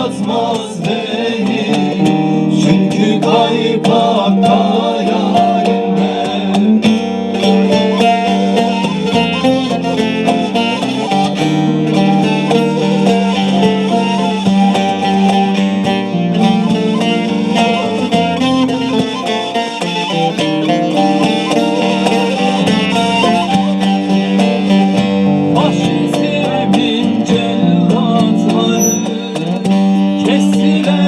Cosmos.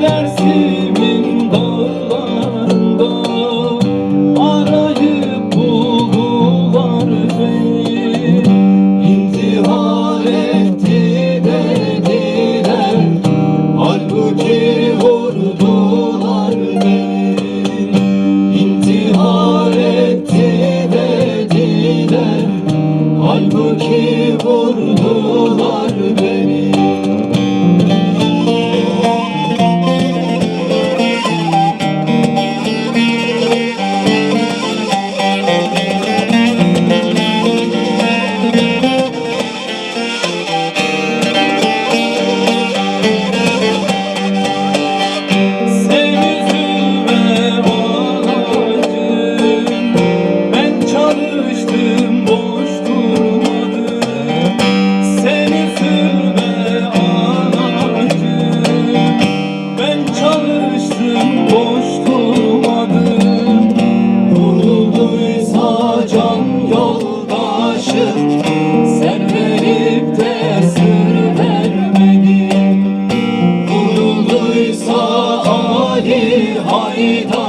Dersimin dağlarında Arayıp buldular İntihar etti dediler Halbuki vurdular beni. İntihar etti dediler Halbuki vurdular Bendito